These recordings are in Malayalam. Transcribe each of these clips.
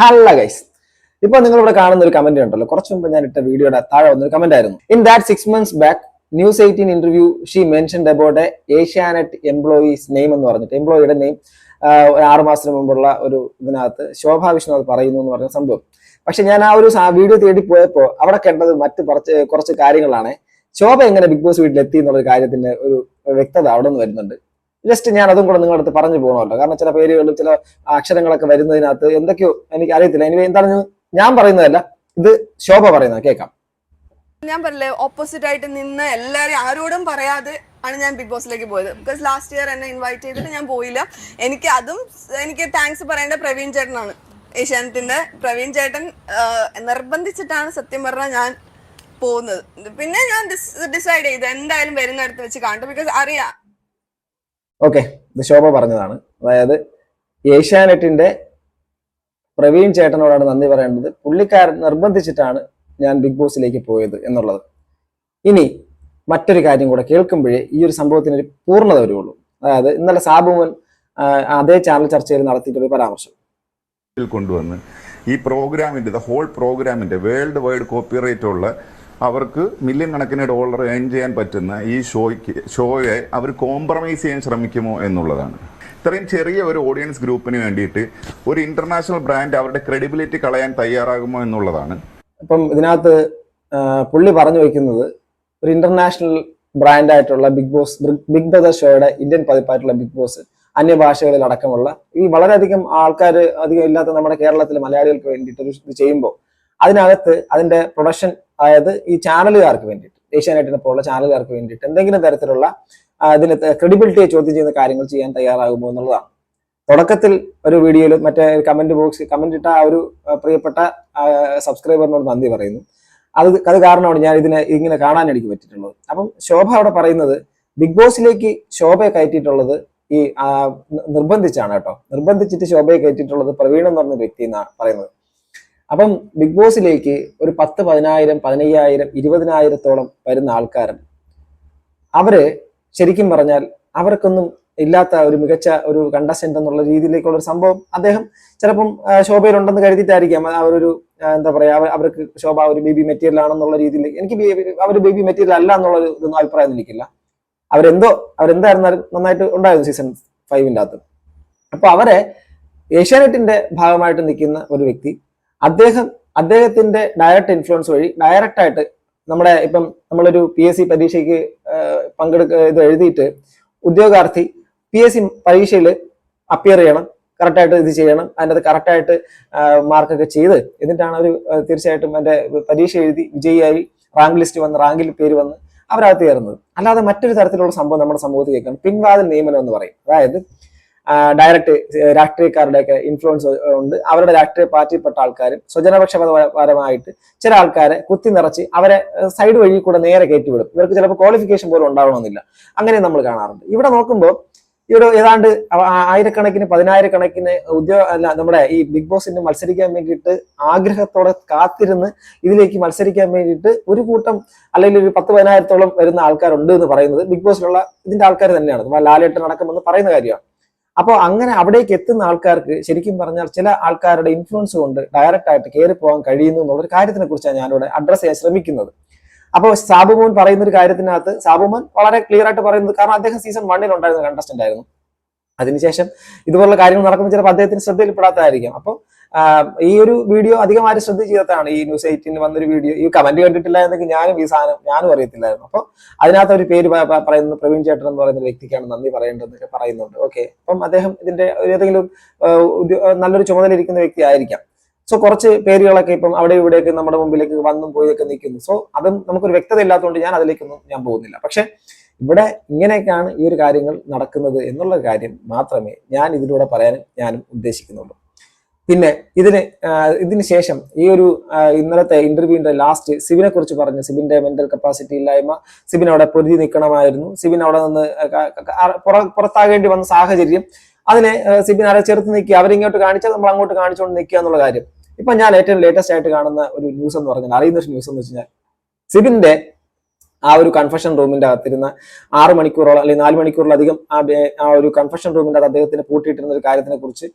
ഹല്ല ഗൈസ് ഇപ്പൊ നിങ്ങൾ ഇവിടെ കാണുന്ന ഒരു കമന്റ് ഉണ്ടല്ലോ. കുറച്ച് മുമ്പ് ഞാൻ ഇട്ട വീഡിയോയുടെ താഴെ വന്നൊരു കമന്റ് ആയിരുന്നു. In that six months back news eighteen interview she mention about Asianet employees name എന്ന് പറഞ്ഞിട്ട് എംപ്ലോയിയുടെ നെയിം ആറു മാസത്തിന് മുമ്പുള്ള ഒരു ഇതിനകത്ത് ശോഭാ വിഷ്ണു പറയുന്നു എന്ന് പറഞ്ഞ സംഭവം. പക്ഷെ ഞാൻ ആ ഒരു വീഡിയോ തേടി പോയപ്പോൾ അവിടെ കണ്ടത് മറ്റ് കുറച്ച് കുറച്ച് കാര്യങ്ങളാണ്. ശോഭ എങ്ങനെ ബിഗ് ബോസ് വീട്ടിലെത്തി എന്നുള്ള കാര്യത്തിന്റെ ഒരു വ്യക്തത അവിടെ നിന്ന് വരുന്നുണ്ട്. ജസ്റ്റ് ഞാൻ അതും കൂടെ നിങ്ങളുടെ അടുത്ത് പറഞ്ഞു പോകണമല്ലോ കാരണം ചില പേരുകളും ചില അക്ഷരങ്ങളൊക്കെ വരുന്നതിനകത്ത് എന്തൊക്കെയോ എനിക്ക് അറിയത്തില്ല. ഇനി എന്താണ് ഞാൻ പറയുന്നതല്ല ഇത് ശോഭ പറയുന്നത്. കേൾക്കാം. ഞാൻ പറഞ്ഞില്ലേ ഓപ്പോസിറ്റ് ആയിട്ട് നിന്ന് എല്ലാവരും ആരോടും പറയാതെ ആണ് ഞാൻ ബിഗ് ബോസിലേക്ക് പോയത്. ബിക്കോസ് ലാസ്റ്റ് ഇയർ എന്നെ ഇൻവൈറ്റ് ചെയ്തിട്ട് ഞാൻ പോയില്ല. എനിക്ക് അതും എനിക്ക് താങ്ക്സ് പറയേണ്ട പ്രവീൺ ചേട്ടനാണ്. ഏഷ്യാനെറ്റിന്റെ പ്രവീൺ ചേട്ടൻ നിർബന്ധിച്ചിട്ടാണ് സത്യം പറഞ്ഞാൽ ഞാൻ പോകുന്നത്. പിന്നെ ഞാൻ ഡിസൈഡ് ചെയ്തു എന്തായാലും വരുന്ന വരുന്നിടത്ത് വെച്ച് കാണട്ടെ ബിക്കോസ് അറിയാം ഓക്കെ ഇത് ശോഭ പറഞ്ഞതാണ്. അതായത് ഏഷ്യാനെറ്റിന്റെ പ്രവീൺ ചേട്ടനോടാണ് നന്ദി പറയേണ്ടത്. പുള്ളിക്കാരൻ നിർബന്ധിച്ചിട്ടാണ് ഞാൻ ബിഗ് ബോസിലേക്ക് പോയത് എന്നുള്ളത്. ഇനി മറ്റൊരു കാര്യം കൂടെ കേൾക്കുമ്പോഴേ ഈ ഒരു സംഭവത്തിന് ഒരു പൂർണത വരുള്ളൂ അതായത് ഇന്നലെ സാബുമോൻ അതേ ചാനൽ ചർച്ചയിൽ നടത്തിയിട്ടൊരു പരാമർശം. കൊണ്ടുവന്ന് ഈ പ്രോഗ്രാമിന്റെ ദ ഹോൾ പ്രോഗ്രാമിന്റെ വേൾഡ് വൈഡ് കോപ്പിറൈറ്റ് ഉള്ള അവർക്ക് മില്യൺ കണക്കിന് ഡോളർ ഏൺ ചെയ്യാൻ പറ്റുന്ന ഈ ഷോയ്ക്ക് ഷോയെ അവർ കോംപ്രമൈസ് ചെയ്യാൻ ശ്രമിക്കുമോ എന്നുള്ളതാണ്. ഇത്രയും ചെറിയ ഒരു ഓഡിയൻസ് ഗ്രൂപ്പിന് വേണ്ടിയിട്ട് ഒരു ഇന്റർനാഷണൽ ബ്രാൻഡ് അവരുടെ ക്രെഡിബിലിറ്റി കളയാൻ തയ്യാറാകുമോ എന്നുള്ളതാണ്. അപ്പം ഇതിനകത്ത് പുള്ളി പറഞ്ഞു വയ്ക്കുന്നത് ഒരു ഇന്റർനാഷണൽ ബ്രാൻഡായിട്ടുള്ള ബിഗ് ബോസ് ബിഗ് ബ്രദർ ഷോയുടെ ഇന്ത്യൻ പതിപ്പായിട്ടുള്ള ബിഗ് ബോസ് അന്യഭാഷകളിൽ അടക്കമുള്ള ഈ വളരെയധികം ആൾക്കാർ അധികം ഇല്ലാത്ത നമ്മുടെ കേരളത്തിലെ മലയാളികൾക്ക് വേണ്ടിയിട്ട് ഇത് ചെയ്യുമ്പോൾ അതിനകത്ത് അതിന്റെ പ്രൊഡക്ഷൻ അതായത് ഈ ചാനലുകാർക്ക് വേണ്ടിയിട്ട് ഏഷ്യാനെറ്റിനെ പോലുള്ള ചാനലുകാർക്ക് വേണ്ടിയിട്ട് എന്തെങ്കിലും തരത്തിലുള്ള അതിന് ക്രെഡിബിലിറ്റിയെ ചോദ്യം ചെയ്യുന്ന കാര്യങ്ങൾ ചെയ്യാൻ തയ്യാറാകുമോ എന്നുള്ളതാണ്. തുടക്കത്തിൽ ഒരു വീഡിയോയിൽ മറ്റേ കമന്റ് ബോക്സ് കമന്റ് ഇട്ട ആ ഒരു പ്രിയപ്പെട്ട സബ്സ്ക്രൈബറിനോട് നന്ദി പറയുന്നു. അത് അത് കാരണമാണ് ഞാൻ ഇതിനെ ഇങ്ങനെ കാണാൻ എനിക്ക് പറ്റിയിട്ടുള്ളത്. അപ്പം ശോഭ അവിടെ പറയുന്നത് ബിഗ് ബോസിലേക്ക് ശോഭയെ കയറ്റിയിട്ടുള്ളത് ഈ നിർബന്ധിച്ചാണ് കേട്ടോ. നിർബന്ധിച്ചിട്ട് ശോഭയെ കയറ്റിയിട്ടുള്ളത് പ്രവീൺ എന്ന് പറഞ്ഞ വ്യക്തി എന്നാണ് പറയുന്നത്. അപ്പം ബിഗ് ബോസിലേക്ക് ഒരു പത്ത് പതിനായിരം പതിനയ്യായിരം ഇരുപതിനായിരത്തോളം വരുന്ന ആൾക്കാരുണ്ട്. അവർ ശരിക്കും പറഞ്ഞാൽ അവർക്കൊന്നും ഇല്ലാത്ത ഒരു മികച്ച ഒരു കണ്ടസ്റ്റന്റ് എന്നുള്ള രീതിയിലേക്കുള്ള ഒരു സംഭവം അദ്ദേഹം ചിലപ്പം ശോഭയിലുണ്ടെന്ന് കരുതിയിട്ടായിരിക്കാം. അവരൊരു എന്താ പറയാ അവർക്ക് ശോഭ ഒരു ബേബി മെറ്റീരിയൽ ആണെന്നുള്ള രീതിയിൽ എനിക്ക് അവർ ബേബി മെറ്റീരിയൽ അല്ല എന്നുള്ള ഇതൊന്നും അഭിപ്രായം എനിക്കില്ല. അവരെന്തോ അവരെന്തായിരുന്നാലും നന്നായിട്ട് ഉണ്ടായിരുന്നു സീസൺ ഫൈവിന്റെ അകത്ത്. അപ്പൊ അവരെ ഏഷ്യാനെറ്റിന്റെ ഭാഗമായിട്ട് നിൽക്കുന്ന ഒരു വ്യക്തി അദ്ദേഹം അദ്ദേഹത്തിന്റെ ഡയറക്റ്റ് ഇൻഫ്ലുവൻസ് വഴി ഡയറക്റ്റ് ആയിട്ട് നമ്മുടെ ഇപ്പം നമ്മളൊരു പി എസ് സി പരീക്ഷയ്ക്ക് പങ്കെടുക്ക ഇത് എഴുതിയിട്ട് ഉദ്യോഗാർത്ഥി പി എസ് സി പരീക്ഷയിൽ അപ്പിയർ ചെയ്യണം കറക്റ്റായിട്ട് ഇത് ചെയ്യണം അതിന്റെ അത് കറക്റ്റായിട്ട് മാർക്കൊക്കെ ചെയ്ത് എന്നിട്ടാണ് അവർ തീർച്ചയായിട്ടും എന്റെ പരീക്ഷ എഴുതി വിജയിയായി റാങ്ക് ലിസ്റ്റ് വന്ന് റാങ്കിൽ പേര് വന്ന് അവരകത്ത് കയറുന്നത്. അല്ലാതെ മറ്റൊരു തരത്തിലുള്ള സംഭവം നമ്മുടെ സമൂഹത്തിൽ കേൾക്കണം പിൻവാതിൽ നിയമനം എന്ന് പറയും. അതായത് ഡയറക്റ്റ് രാഷ്ട്രീയക്കാരുടെയൊക്കെ ഇൻഫ്ലുവൻസ് ഉണ്ട്. അവരുടെ രാഷ്ട്രീയ പാർട്ടിയിൽപ്പെട്ട ആൾക്കാരും സ്വജനപക്ഷപരമായിട്ട് ചില ആൾക്കാരെ കുത്തി നിറച്ച് അവരെ സൈഡ് വഴി കൂടെ നേരെ കയറ്റിവിടും. ഇവർക്ക് ചിലപ്പോൾ ക്വാളിഫിക്കേഷൻ പോലും ഉണ്ടാവണമെന്നില്ല. അങ്ങനെ നമ്മൾ കാണാറുണ്ട്. ഇവിടെ നോക്കുമ്പോൾ ഇവിടെ ഏതാണ്ട് ആയിരക്കണക്കിന് പതിനായിരക്കണക്കിന് ഉദ്യോഗ അല്ല നമ്മുടെ ഈ ബിഗ് ബോസിന് മത്സരിക്കാൻ വേണ്ടിയിട്ട് ആഗ്രഹത്തോടെ കാത്തിരുന്ന് ഇതിലേക്ക് മത്സരിക്കാൻ വേണ്ടിയിട്ട് ഒരു കൂട്ടം അല്ലെങ്കിൽ ഒരു പത്ത് പതിനായിരത്തോളം വരുന്ന ആൾക്കാരുണ്ട് എന്ന് പറയുന്നത് ബിഗ് ബോസിലുള്ള ഇതിന്റെ ആൾക്കാർ തന്നെയാണ്. ലാലേട്ട് നടക്കുമെന്ന് അടക്കമെന്ന് പറയുന്ന കാര്യമാണ്. അപ്പോൾ അങ്ങനെ അവിടേക്ക് എത്തുന്ന ആൾക്കാർക്ക് ശരിക്കും പറഞ്ഞാൽ ചില ആൾക്കാരുടെ ഇൻഫ്ലുവൻസ് കൊണ്ട് ഡയറക്റ്റ് ആയിട്ട് കയറി പോകാൻ കഴിയുന്നു എന്നുള്ള ഒരു കാര്യത്തിനെ കുറിച്ചാണ് ഞാനിവിടെ അഡ്രസ് ചെയ്യാൻ ശ്രമിക്കുന്നത്. അപ്പോൾ സാബുമോൻ പറയുന്ന ഒരു കാര്യത്തിനകത്ത് സാബുമോൻ വളരെ ക്ലിയർ ആയിട്ട് പറയുന്നത് കാരണം അദ്ദേഹം സീസൺ വണ്ണിൽ ഉണ്ടായിരുന്ന കണ്ടസ്റ്റന്റ് ആയിരുന്നു. അതിനുശേഷം ഇതുപോലുള്ള കാര്യങ്ങൾ നടക്കുമ്പോൾ ചിലപ്പോൾ അദ്ദേഹത്തിന് ശ്രദ്ധയിൽപ്പെടാത്തതായിരിക്കും. അപ്പോൾ ഈ ഒരു വീഡിയോ അധികം ആരും ശ്രദ്ധിച്ചതാണ് ഈ ന്യൂസ് എയ്റ്റിന് വന്നൊരു വീഡിയോ. ഈ കമന്റ് കണ്ടിട്ടില്ല എന്നൊക്കെ ഞാനും ഈ സാധനം ഞാനും അറിയത്തില്ലായിരുന്നു. അപ്പോൾ അതിനകത്ത് ഒരു പേര് പറയുന്നത് പ്രവീൺ ചേട്ടൻ എന്ന് പറയുന്ന വ്യക്തിക്കാണ് നന്ദി പറയേണ്ടതെന്നൊക്കെ പറയുന്നുണ്ട്. ഓക്കെ അപ്പം അദ്ദേഹം ഇതിന്റെ ഏതെങ്കിലും നല്ലൊരു ചുമതല ഇരിക്കുന്ന വ്യക്തി ആയിരിക്കാം. സോ കുറച്ച് പേരുകളൊക്കെ ഇപ്പം അവിടെ ഇവിടെയൊക്കെ നമ്മുടെ മുമ്പിലേക്ക് വന്നും പോയൊക്കെ നിൽക്കുന്നു. സോ അതും നമുക്കൊരു വ്യക്തത ഇല്ലാത്തതുകൊണ്ട് ഞാൻ അതിലേക്കൊന്നും ഞാൻ പോകുന്നില്ല. പക്ഷെ ഇവിടെ ഇങ്ങനെയൊക്കെയാണ് ഈ ഒരു കാര്യങ്ങൾ നടക്കുന്നത് എന്നുള്ള കാര്യം മാത്രമേ ഞാൻ ഇതിലൂടെ പറയാനും ഞാനും ഉദ്ദേശിക്കുന്നുള്ളൂ. പിന്നെ ഇതിന് ഇതിന് ശേഷം ഈ ഒരു ഇന്നലത്തെ ഇന്റർവ്യൂവിന്റെ ലാസ്റ്റ് സിബിനെ കുറിച്ച് പറഞ്ഞു. സിബിന്റെ മെന്റൽ കപ്പാസിറ്റി ഇല്ലായ്മ. സിബിൻ അവിടെ പൊരുതി നിൽക്കണമായിരുന്നു. സിബിൻ അവിടെ നിന്ന് പുറത്താകേണ്ടി വന്ന സാഹചര്യം. അതിനെ സിബിൻ ആരെ ചെറുത്ത് നിൽക്കുക അവരിങ്ങോട്ട് കാണിച്ചാൽ നമ്മൾ അങ്ങോട്ട് കാണിച്ചുകൊണ്ട് നിൽക്കുക എന്നുള്ള കാര്യം. ഇപ്പൊ ഞാൻ ഏറ്റവും ലേറ്റസ്റ്റ് ആയിട്ട് കാണുന്ന ഒരു ന്യൂസ് എന്ന് പറഞ്ഞാൽ അറിയുന്ന ഒരു ന്യൂസ് എന്ന് വെച്ചാൽ സിബിന്റെ ആ ഒരു കൺഫഷൻ റൂമിന്റെ അകത്തിരുന്ന ആറ് മണിക്കൂറോളം അല്ലെങ്കിൽ നാല് മണിക്കൂറിലധികം ആ ഒരു കൺഫഷൻ റൂമിന്റെ അകത്ത് അദ്ദേഹത്തിന് പൂട്ടിയിട്ടിരുന്ന ഒരു കാര്യത്തിനെ കുറിച്ച്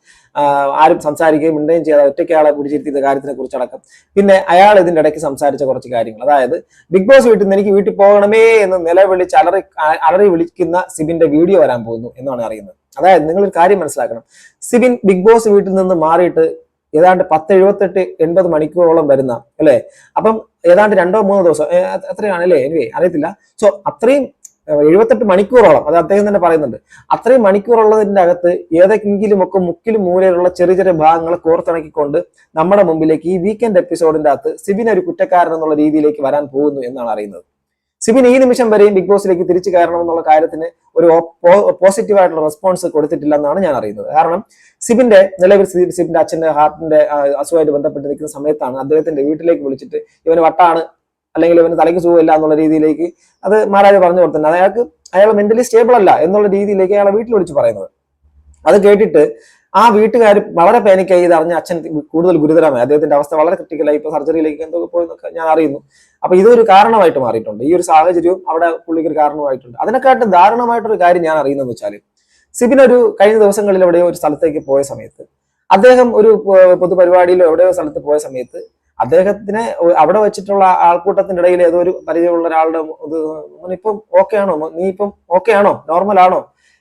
ആരും സംസാരിക്കുകയും മിണ്ടുകയും ചെയ്യാതെ ഒറ്റയ്ക്കയാളെ പിടിച്ചിരുത്തിയ കാര്യത്തിനെ കുറിച്ച് അടക്കം. പിന്നെ അയാൾ ഇതിന്റെ ഇടയ്ക്ക് സംസാരിച്ച കുറച്ച് കാര്യങ്ങൾ. അതായത് ബിഗ് ബോസ് വീട്ടിൽ നിന്ന് എനിക്ക് വീട്ടിൽ പോകണമേ എന്ന് നിലവിളിച്ച് അലറി അലറി വിളിക്കുന്ന സിബിന്റെ വീഡിയോ വരാൻ പോകുന്നു എന്നാണ് അറിയുന്നത്. അതായത് നിങ്ങൾ ഒരു കാര്യം മനസ്സിലാക്കണം. സിബിൻ ബിഗ് ബോസ് വീട്ടിൽ നിന്ന് മാറിയിട്ട് ഏതാണ്ട് പത്ത് എഴുപത്തെട്ട് എൺപത് മണിക്കൂറോളം വരുന്ന അല്ലേ? അപ്പം ഏതാണ്ട് രണ്ടോ മൂന്നോ ദിവസം. എത്രയാണ് അല്ലേ എനിവേ അറിയത്തില്ല. സോ അത്രയും എഴുപത്തെട്ട് മണിക്കൂറോളം അത് അദ്ദേഹം തന്നെ പറയുന്നുണ്ട്. അത്രയും മണിക്കൂറുള്ളതിന്റെ അകത്ത് ഏതെങ്കിലും ഒക്കെ മുക്കിലും മൂലയിലുള്ള ചെറിയ ചെറിയ ഭാഗങ്ങളെ കോർത്തിണക്കിക്കൊണ്ട് നമ്മുടെ മുമ്പിലേക്ക് ഈ വീക്കെൻഡ് എപ്പിസോഡിന്റെ അകത്ത് സിബിൻ ഒരു കുറ്റക്കാരൻ എന്നുള്ള രീതിയിലേക്ക് വരാൻ പോകുന്നു എന്നാണ് അറിയുന്നത്. സിബിൻ ഈ നിമിഷം വരെയും ബിഗ് ബോസിലേക്ക് തിരിച്ചു കയറണം എന്നുള്ള കാര്യത്തിന് ഒരു പോസിറ്റീവ് ആയിട്ടുള്ള റെസ്പോൺസ് കൊടുത്തിട്ടില്ല എന്നാണ് ഞാൻ അറിയുന്നത്. കാരണം സിബിന്റെ നിലവിൽ സിബിന്റെ അച്ഛന്റെ ഹാർട്ടിന്റെ അസുഖമായിട്ട് ബന്ധപ്പെട്ട് നിൽക്കുന്ന സമയത്താണ് അദ്ദേഹത്തിന്റെ വീട്ടിലേക്ക് വിളിച്ചിട്ട് ഇവന് വട്ടാണ് അല്ലെങ്കിൽ ഇവന് തലയ്ക്ക് സുഖമില്ല എന്നുള്ള രീതിയിലേക്ക് അത് മഹാരാജ് പറഞ്ഞു കൊടുത്തിട്ടുണ്ട്. അയാൾക്ക് അയാൾ മെന്റലി സ്റ്റേബിൾ അല്ല എന്നുള്ള രീതിയിലേക്ക് അയാളെ വീട്ടിൽ വിളിച്ച് പറയുന്നത്. അത് കേട്ടിട്ട് ആ വീട്ടുകാർ വളരെ പാനിക്കായി ഇത് അറിഞ്ഞ അച്ഛൻ കൂടുതൽ ഗുരുതരമായി. അദ്ദേഹത്തിന്റെ അവസ്ഥ വളരെ ക്രിട്ടിക്കലായി ഇപ്പൊ സർജറിയിലേക്ക് എന്തൊക്കെ പോയെന്നൊക്കെ ഞാൻ അറിയുന്നു. അപ്പൊ ഇതൊരു കാരണമായിട്ട് മാറിയിട്ടുണ്ട്. ഈ ഒരു സാഹചര്യവും അവിടെ പുള്ളിക്ക് ഒരു കാരണമായിട്ടുണ്ട്. അതിനെക്കാട്ടും ദാരുണമായിട്ടൊരു കാര്യം ഞാൻ അറിയുന്നതെന്ന് വെച്ചാൽ സിബിൻ ഒരു കഴിഞ്ഞ ദിവസങ്ങളിൽ എവിടെയോ ഒരു സ്ഥലത്തേക്ക് പോയ സമയത്ത് അദ്ദേഹം ഒരു പൊതുപരിപാടിയിലോ എവിടെയോ സ്ഥലത്ത് പോയ സമയത്ത് അദ്ദേഹത്തിനെ അവിടെ വെച്ചിട്ടുള്ള ആൾക്കൂട്ടത്തിന്റെ ഇടയിൽ ഏതോ ഒരു പരിചയമുള്ള ഒരാളുടെ ഇത് ഇപ്പം ഓക്കെ ആണോ? നീ ഇപ്പം ഓക്കെ ആണോ? നോർമൽ ആണോ?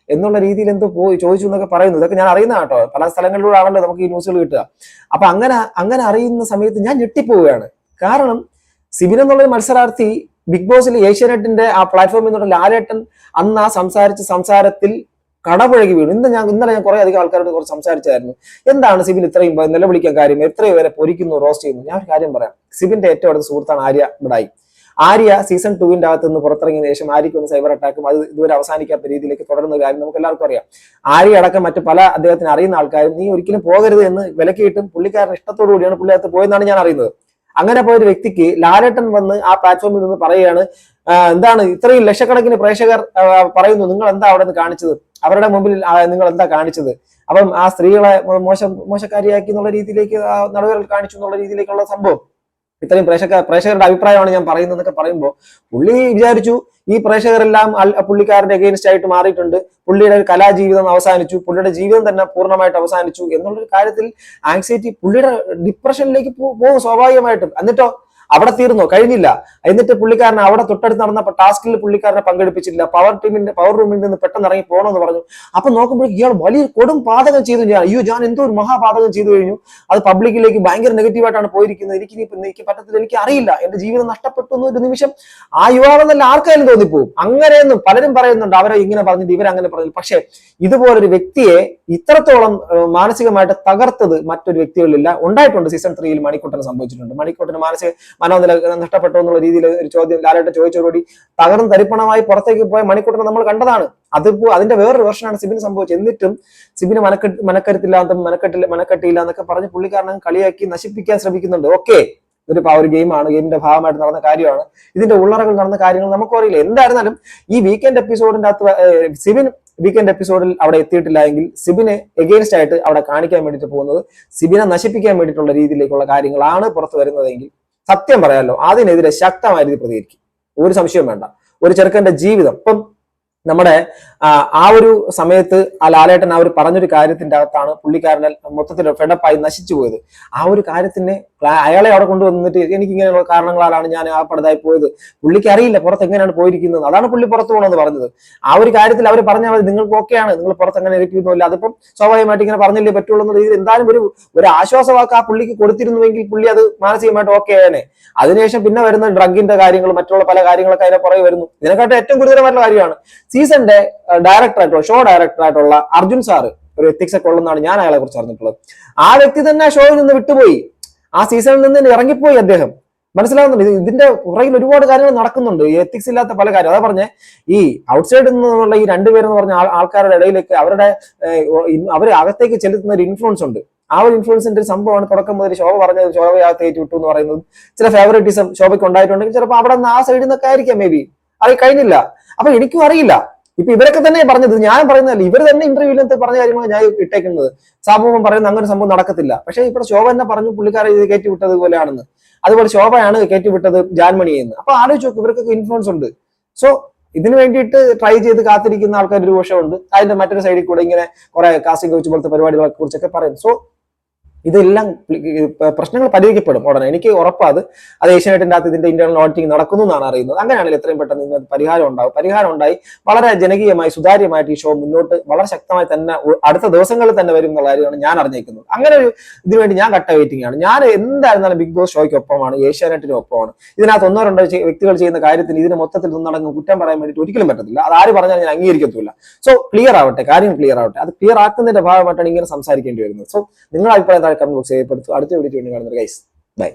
എന്നുള്ള രീതിയിൽ എന്തോ പോയി ചോദിച്ചു എന്നൊക്കെ പറയുന്നു. ഇതൊക്കെ ഞാൻ അറിയുന്ന കേട്ടോ. പല സ്ഥലങ്ങളിലൂടെ ആണല്ലോ നമുക്ക് ഈ ന്യൂസുകൾ കിട്ടുക. അപ്പൊ അങ്ങനെ അങ്ങനെ അറിയുന്ന സമയത്ത് ഞാൻ ഞെട്ടിപ്പോവുകയാണ്. കാരണം സിബിൻ എന്നുള്ളൊരു മത്സരാർത്ഥി ബിഗ് ബോസിൽ ഏഷ്യാനെറ്റിന്റെ ആ പ്ലാറ്റ്ഫോമിൽ നിന്നുള്ള ലാലേട്ടൻ അന്ന് ആ സംസാരിച്ച സംസാരത്തിൽ കടപുഴകി വീണു. ഇന്ന് ഞാൻ ഇന്നലെ ഞാൻ കുറെ അധികം ആൾക്കാരോട് കുറച്ച് സംസാരിച്ചായിരുന്നു. എന്താണ് സിബിൻ ഇത്രയും നിലവിളിക്കാൻ കാര്യം? എത്രയോ പേരെ പൊരിക്കുന്നു റോസ്റ്റ് ചെയ്യുന്നു? ഞാൻ ഒരു കാര്യം പറയാം. സിബിന്റെ ഏറ്റവും അടുത്ത സുഹൃത്താണ് ആര്യ ബിടായി ആര്യ സീസൺ ടുവിന്റെ അകത്ത് നിന്ന് പുറത്തിറങ്ങിയ ശേഷം ആര്യയ്ക്ക് വന്ന സൈബർ അറ്റാക്കും അത് ഇതുവരെ അവസാനിക്കാത്ത രീതിയിലേക്ക് തുടരുന്ന കാര്യം നമുക്ക് എല്ലാവർക്കും അറിയാം. ആര്യ അടക്കം മറ്റ് പല അദ്ദേഹത്തിന് അറിയുന്ന ആൾക്കാരും നീ ഒരിക്കലും പോകരുത് എന്ന് വിലക്കിയിട്ടും പുള്ളിക്കാരൻ ഇഷ്ടത്തോടു കൂടിയാണ് പുള്ളി അകത്ത് പോയെന്നാണ് ഞാൻ അറിയുന്നത്. അങ്ങനെ പോയ ഒരു വ്യക്തിക്ക് ലാലേട്ടൻ വന്ന് ആ പ്ലാറ്റ്ഫോമിൽ നിന്ന് പറയുകയാണ് എന്താണ് ഇത്രയും ലക്ഷക്കണക്കിന് പ്രേക്ഷകർ പറയുന്നു നിങ്ങൾ എന്താ അവിടെ നിന്ന് കാണിച്ചത്? അവരുടെ മുമ്പിൽ നിങ്ങൾ എന്താ കാണിച്ചത്? അപ്പം ആ സ്ത്രീകളെ മോശം മോശക്കാരിയാക്കി എന്നുള്ള രീതിയിലേക്ക് നടുവരൽ കാണിച്ചു എന്നുള്ള രീതിയിലേക്കുള്ള സംഭവം. ഇത്രയും പ്രേക്ഷക പ്രേക്ഷകരുടെ അഭിപ്രായമാണ് ഞാൻ പറയുന്നത് എന്നൊക്കെ പറയുമ്പോൾ പുള്ളി വിചാരിച്ചു ഈ പ്രേക്ഷകരെല്ലാം പുള്ളിക്കാരന്റെ അഗെയിൻസ്റ്റ് ആയിട്ട് മാറിയിട്ടുണ്ട്. പുള്ളിയുടെ ഒരു കലാജീവിതം അവസാനിച്ചു. പുള്ളിയുടെ ജീവിതം തന്നെ പൂർണമായിട്ട് അവസാനിച്ചു എന്നുള്ളൊരു കാര്യത്തിൽ ആങ്സൈറ്റി പുള്ളിയുടെ ഡിപ്രഷനിലേക്ക് പോകും സ്വാഭാവികമായിട്ടും. എന്നിട്ടോ അവിടെ തീർന്നോ? കഴിഞ്ഞില്ല. എന്നിട്ട് പുള്ളിക്കാരൻ അവിടെ തൊട്ടടുത്ത് നടന്ന ടാസ്കിൽ പുള്ളിക്കാരനെ പങ്കെടുപ്പിച്ചില്ല. പവർ ടീമിന്റെ പവർ റൂമിൽ നിന്ന് പെട്ടെന്ന് ഇറങ്ങി പോകണമെന്ന് പറഞ്ഞു. അപ്പൊ നോക്കുമ്പോൾ ഇയാൾ വലിയ കൊടും പാതകം ചെയ്തു. ഞാൻ അയ്യോ ഞാൻ എന്തോ ഒരു മഹാപാതകം ചെയ്തു കഴിഞ്ഞു. അത് പബ്ലിക്കിലേക്ക് ഭയങ്കര നെഗറ്റീവായിട്ടാണ് പോയിരിക്കുന്നത്. എനിക്ക് ഇനി എനിക്ക് പറ്റത്തില്ല. എനിക്ക് അറിയില്ല. എന്റെ ജീവിതം നഷ്ടപ്പെട്ടു എന്ന് ഒരു നിമിഷം ആ യുവാവെന്നല്ല ആർക്കായാലും തോന്നിപ്പോവും. അങ്ങനെയൊന്നും പലരും പറയുന്നുണ്ട്. അവരെ ഇങ്ങനെ പറഞ്ഞിട്ട് ഇവരങ്ങനെ പറഞ്ഞു പക്ഷെ ഇതുപോലൊരു വ്യക്തിയെ ഇത്രത്തോളം മാനസികമായിട്ട് തകർത്തത് മറ്റൊരു വ്യക്തികളില്ല ഉണ്ടായിട്ടുണ്ട്. സീസൺ ത്രീയിൽ മണിക്കൂട്ടന് സംഭവിച്ചിട്ടുണ്ട്. മണിക്കൂട്ടന് മാനസിക മനോനില നഷ്ടപ്പെട്ടു എന്നുള്ള രീതിയിൽ ഒരു ചോദ്യം ലാലേട്ട ചോദിച്ചതോടുകൂടി തകർന്ന് തരിപ്പണമായി പുറത്തേക്ക് പോയ മണിക്കൂട്ടനെ നമ്മൾ കണ്ടതാണ്. അതിപ്പോ അതിന്റെ വേറൊരു വെർഷനാണ് സിബിന് സംഭവിച്ചത്. എന്നിട്ടും സിബിന് മനക്കെട്ട് മനക്കരുത്തില്ലാത്ത മനക്കെട്ടില്ല മനക്കെട്ടിയില്ല എന്നൊക്കെ പറഞ്ഞ് പുള്ളിക്കാരനെ കളിയാക്കി നശിപ്പിക്കാൻ ശ്രമിക്കുന്നുണ്ട്. ഓക്കെ ഒരു ഒരു ഗെയിമാണ് ഗെയിമിന്റെ ഭാഗമായിട്ട് നടന്ന കാര്യമാണ്. ഇതിന്റെ ഉള്ളറകൾ നടന്ന കാര്യങ്ങൾ നമുക്ക് അറിയില്ല എന്തായിരുന്നാലും ഈ വീക്കെൻഡ് എപ്പിസോഡിന്റെ അകത്ത് സിബിൻ വീക്കെൻഡ് എപ്പിസോഡിൽ അവിടെ എത്തിയിട്ടില്ല എങ്കിൽ സിബിനെ എഗെയിൻസ്റ്റ് ആയിട്ട് അവിടെ കാണിക്കാൻ വേണ്ടിയിട്ട് പോകുന്നത് സിബിനെ നശിപ്പിക്കാൻ വേണ്ടിയിട്ടുള്ള രീതിയിലേക്കുള്ള കാര്യങ്ങളാണ് പുറത്തു വരുന്നതെങ്കിൽ സത്യം പറയാമല്ലോ അതിനെതിരെ ശക്തമായ രീതിയിൽ പ്രതികരിക്കും. ഒരു സംശയവും വേണ്ട. ഒരു ചെറുക്കന്റെ ജീവിതം ഇപ്പം നമ്മുടെ ആ, ഒരു സമയത്ത് ആ ലാലേട്ടൻ ആ ഒരു പറഞ്ഞൊരു കാര്യത്തിന്റെ അകത്താണ് പുള്ളിക്കാരനെ മൊത്തത്തിൽ ഫെഡപ്പായി നശിച്ചു പോയത്. ആ ഒരു കാര്യത്തിന് അയാളെ അവിടെ കൊണ്ടുവന്നിട്ട് എനിക്ക് ഇങ്ങനെയുള്ള കാരണങ്ങളാണ് ഞാൻ ആ പടുതായി പോയത്. പുള്ളിക്ക് അറിയില്ല പുറത്ത് എങ്ങനെയാണ് പോയിരിക്കുന്നത്. അതാണ് പുള്ളി പുറത്തു പോകണമെന്ന് പറഞ്ഞത്. ആ ഒരു കാര്യത്തിൽ അവർ പറഞ്ഞാൽ മതി നിങ്ങൾക്ക് ഓക്കെയാണ് നിങ്ങൾ പുറത്ത് അങ്ങനെ ഇരിക്കുന്നില്ല അതിപ്പം സ്വാഭാവികമായിട്ട് ഇങ്ങനെ പറഞ്ഞില്ലേ പറ്റുള്ളൂ എന്ന രീതിയിൽ എന്തായാലും ഒരു ഒരു ആശ്വാസവാക്ക് ആ പുള്ളിക്ക് കൊടുത്തിരുന്നുവെങ്കിൽ പുള്ളി അത് മാനസികമായിട്ട് ഓക്കെ ആയനെ. അതിനുശേഷം പിന്നെ വരുന്ന ഡ്രഗിന്റെ കാര്യങ്ങൾ മറ്റുള്ള പല കാര്യങ്ങളൊക്കെ അതിനെ പുറകെ വരുന്നു. ഇതിനെക്കാട്ടും ഏറ്റവും ഗുരുതരമായിട്ടുള്ള കാര്യമാണ് സീസണിന്റെ ഡയറക്ടർ ആയിട്ടുള്ള ഷോ ഡയറക്ടർ ആയിട്ടുള്ള അർജുൻ സാറ് ഒരു എത്തിക്സ് ഒക്കെ ഉള്ളതാണ് ഞാൻ അയാളെ കുറിച്ച് അറിഞ്ഞിട്ടുള്ളത്. ആ വ്യക്തി തന്നെ ഷോയിൽ നിന്ന് വിട്ടുപോയി. ആ സീസണിൽ നിന്ന് ഇറങ്ങിപ്പോയി അദ്ദേഹം. മനസ്സിലാവുന്നുണ്ട്? ഇതിന്റെ പുറകിൽ ഒരുപാട് കാര്യങ്ങൾ നടക്കുന്നുണ്ട്. എത്തിക്സ് ഇല്ലാത്ത പല കാര്യം. അതാ പറഞ്ഞേ ഈ ഔട്ട്സൈഡിൽ നിന്നുള്ള ഈ രണ്ടുപേരെന്ന് പറഞ്ഞ ആൾ- ആൾക്കാരുടെ ഇടയിലേക്ക് അവരുടെ അവർ അകത്തേക്ക് ചെലുത്തുന്ന ഒരു ഇൻഫ്ലുവൻസ് ഉണ്ട്. ആ ഒരു ഇൻഫ്ലുവൻസിന്റെ ഒരു സംഭവമാണ് തുടക്കം മുതൽ ശോഭ പറഞ്ഞത് ശോഭ വിട്ടു എന്ന് പറയുന്നത്. ചില ഫേവറേറ്റിസം ശോഭയ്ക്ക് ഉണ്ടായിട്ടുണ്ടെങ്കിൽ ചിലപ്പോൾ അവിടെ നിന്ന് ആ സൈഡിൽ നിന്നൊക്കെ ആയിരിക്കാം മേ ബി അത് കഴിഞ്ഞില്ല അപ്പൊ എനിക്കും അറിയില്ല. ഇപ്പൊ ഇവരൊക്കെ തന്നെ പറഞ്ഞത് ഞാൻ പറയുന്നതല്ല ഇവർ തന്നെ ഇന്റർവ്യൂവിൽ പറഞ്ഞ കാര്യമാണ് ഞാൻ ഇട്ടേക്കുന്നത്. സമൂഹം പറയുന്ന അങ്ങനെ സംഭവം നടക്കത്തില്ല. പക്ഷെ ഇവിടെ ശോഭ തന്നെ പറഞ്ഞു പുള്ളിക്കാരെ ഇത് കയറ്റി വിട്ടത് പോലെയാണെന്ന് അതുപോലെ ശോഭയാണ് കയറ്റി വിട്ടത് ജാൻമണി എന്ന് അപ്പൊ ആലോചിച്ച് നോക്ക് ഇവർക്കൊക്കെ ഇൻഫ്ലുവൻസ് ഉണ്ട്. സോ ഇതിന് വേണ്ടിയിട്ട് ട്രൈ ചെയ്ത് കാത്തിരിക്കുന്ന ആൾക്കാർ ഒരു ഉണ്ട്. അതിന്റെ മറ്റൊരു സൈഡിൽ കൂടെ ഇങ്ങനെ കുറെ കാസ്റ്റിംഗ് കോച്ച് പോലത്തെ പരിപാടികളെ കുറിച്ചൊക്കെ പറയും. സോ ഇതെല്ലാം പ്രശ്നങ്ങൾ പരിഹരിക്കപ്പെടും ഉടനെ. എനിക്ക് ഉറപ്പാത് അത്. ഏഷ്യാനെറ്റിന്റെ അകത്ത് ഇതിന്റെ ഇന്റർണൽ ഓഡിറ്റിംഗ് നടക്കുന്നു എന്നാണ് അറിയുന്നത്. അങ്ങനെയാണെങ്കിൽ എത്രയും പെട്ടെന്ന് ഇതിനകത്ത് പരിഹാരം ഉണ്ടാവും. പരിഹാരം ഉണ്ടായി വളരെ ജനകീയമായി സുതാര്യമായിട്ട് ഈ ഷോ മുന്നോട്ട് വളരെ ശക്തമായി തന്നെ അടുത്ത ദിവസങ്ങളിൽ തന്നെ വരും എന്നുള്ള കാര്യമാണ് ഞാൻ അറിഞ്ഞിരിക്കുന്നത്. അങ്ങനെ ഒരു ഇതിനുവേണ്ടി ഞാൻ കട്ട വെയിറ്റിംഗ് ആണ്. ഞാൻ എന്തായിരുന്നാലും ബിഗ് ബോസ് ഷോയ്ക്ക് ഒപ്പമാണ് ഏഷ്യാനെറ്റിന് ഒപ്പമാണ്. ഇതിനകത്ത് ഒന്നോ രണ്ടോ വ്യക്തികൾ ചെയ്യുന്ന കാര്യത്തിൽ ഇതിന് മൊത്തത്തിൽ നിന്നടങ്ങും കുറ്റം പറയാൻ വേണ്ടിയിട്ട് ഒരിക്കലും പറ്റത്തില്ല. അത് ആര് പറഞ്ഞാൽ ഞാൻ അംഗീകരിക്കത്തില്ല സോ ക്ലിയർ ആവട്ടെ കാര്യം ക്ലിയർ ആവട്ടെ. അത് ക്ലിയർ ആക്കുന്നതിന്റെ ഭാഗമായിട്ടാണ് ഇങ്ങനെ സംസാരിക്കേണ്ടി വരുന്നത്. സോ നിങ്ങളുടെ അഭിപ്രായം കമന്റ് ബോക്സ് ചെയ്യപ്പെടുത്തു അടുത്ത വീഡിയോ കാണുന്നത് ഗൈസ് ബൈ